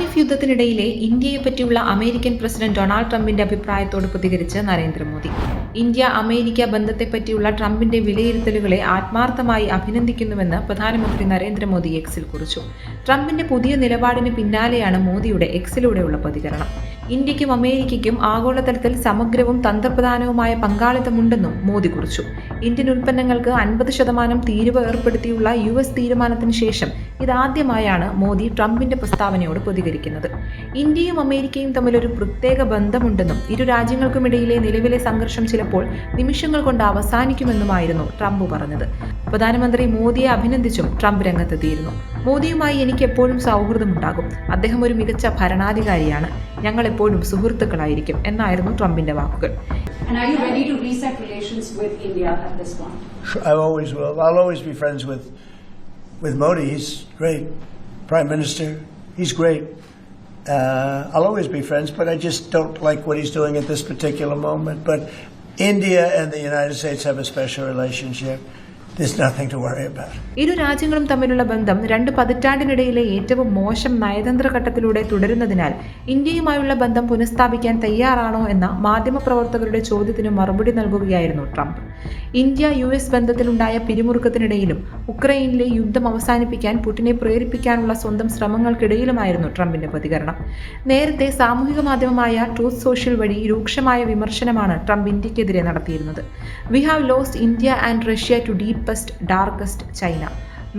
Tariff യുദ്ധത്തിനിടയിലെ ഇന്ത്യയെ പറ്റിയുള്ള American president Donald ട്രംപിന്റെ അഭിപ്രായത്തോട് പ്രതികരിച്ച് നരേന്ദ്രമോദി. ഇന്ത്യ അമേരിക്ക ബന്ധത്തെപ്പറ്റിയുള്ള ട്രംപിന്റെ വിലയിരുത്തലുകളെ ആത്മാർത്ഥമായി അഭിനന്ദിക്കുന്നുവെന്ന് പ്രധാനമന്ത്രി നരേന്ദ്രമോദി എക്സിൽ കുറിച്ചു. ട്രംപിന്റെ പുതിയ നിലപാടിന് പിന്നാലെയാണ് മോദിയുടെ എക്സിലൂടെയുള്ള പ്രതികരണം. ഇന്ത്യക്കും അമേരിക്കയ്ക്കും ആഗോളതലത്തിൽ സമഗ്രവും തന്ത്രപ്രധാനവുമായ പങ്കാളിത്തമുണ്ടെന്നും മോദി കുറിച്ചു. ഇന്ത്യൻ ഉൽപ്പന്നങ്ങൾക്ക് അൻപത് ശതമാനം തീരുവ ഏർപ്പെടുത്തിയുള്ള യു എസ് തീരുമാനത്തിന് ശേഷം ഇതാദ്യമായാണ് മോദി ട്രംപിന്റെ പ്രസ്താവനയോട് പ്രതികരിക്കുന്നത്. ഇന്ത്യയും അമേരിക്കയും തമ്മിൽ ഒരു പ്രത്യേക ബന്ധമുണ്ടെന്നും ഇരു രാജ്യങ്ങൾക്കുമിടയിലെ നിലവിലെ സംഘർഷം ചിലപ്പോൾ നിമിഷങ്ങൾ കൊണ്ട് അവസാനിക്കുമെന്നുമായിരുന്നു ട്രംപ് പറഞ്ഞത്. പ്രധാനമന്ത്രി മോദിയെ അഭിനന്ദിച്ചും ട്രംപ് രംഗത്തെത്തിയിരുന്നു. മോദിയുമായി എനിക്ക് എപ്പോഴും സൗഹൃദമുണ്ടാകും അദ്ദേഹം ഒരു മികച്ച ഭരണാധികാരിയാണ് ഞങ്ങൾ എപ്പോഴും സുഹൃത്തുക്കളായിരിക്കും എന്നായിരുന്നു ട്രംപിന്റെ വാക്കുകൾ And are you ready to reset relations with India at this point? Sure, I always will. I'll always be friends with with Modi. He's great, Prime Minister. He's great. Uh, I'll always be friends, but I just don't like what he's doing at this particular moment. But India and the United States have a special relationship. ഇരു രാജ്യങ്ങളും തമ്മിലുള്ള ബന്ധം രണ്ട് പതിറ്റാണ്ടിനിടയിലെ ഏറ്റവും മോശം നയതന്ത്ര ഘട്ടത്തിലൂടെ തുടരുന്നതിനാൽ ഇന്ത്യയുമായുള്ള ബന്ധം പുനഃസ്ഥാപിക്കാൻ തയ്യാറാണോ എന്ന മാധ്യമപ്രവർത്തകരുടെ ചോദ്യത്തിന് മറുപടി നൽകുകയായിരുന്നു ട്രംപ്. ഇന്ത്യ യു എസ് ബന്ധത്തിലുണ്ടായ പിരിമുറുക്കത്തിനിടയിലും ഉക്രൈനിലെ യുദ്ധം അവസാനിപ്പിക്കാൻ പുടിനെ പ്രേരിപ്പിക്കാനുള്ള സ്വന്തം ശ്രമങ്ങൾക്കിടയിലുമായിരുന്നു ട്രംപിന്റെ പ്രതികരണം. നേരത്തെ സാമൂഹിക മാധ്യമമായ ട്രൂത്ത് സോഷ്യൽ വഴി രൂക്ഷമായ വിമർശനമാണ് ട്രംപ് ഇന്ത്യക്കെതിരെ നടത്തിയിരുന്നത്. We have lost India and Russia to deepest darkest China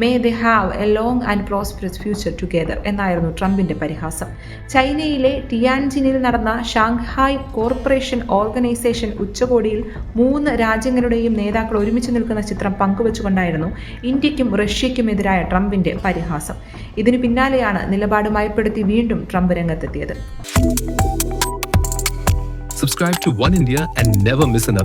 may they have a long and prosperous future together എന്നായിരുന്നു ട്രംപിന്റെ പരിഹാസം. ചൈനയിലെ ടിയാൻജിനിൽ നടന്ന ഷാങ്ഹായ് കോർപ്പറേഷൻ ഓർഗനൈസേഷൻ ഉച്ചകോടിയിൽ മൂന്ന് രാജ്യങ്ങളുടെയും നേതാക്കൾ ഒരുമിച്ച് നിൽക്കുന്ന ചിത്രം പങ്കുവച്ചുകൊണ്ടായിരുന്നു ഇന്ത്യക്കും റഷ്യയ്ക്കുമെതിരായ ട്രംപിന്റെ പരിഹാസം. ഇതിനു പിന്നാലെയാണ് നിലപാട് മയപ്പെടുത്തി വീണ്ടും ട്രംപ് രംഗത്തെത്തിയത്. Subscribe to One India and never miss an.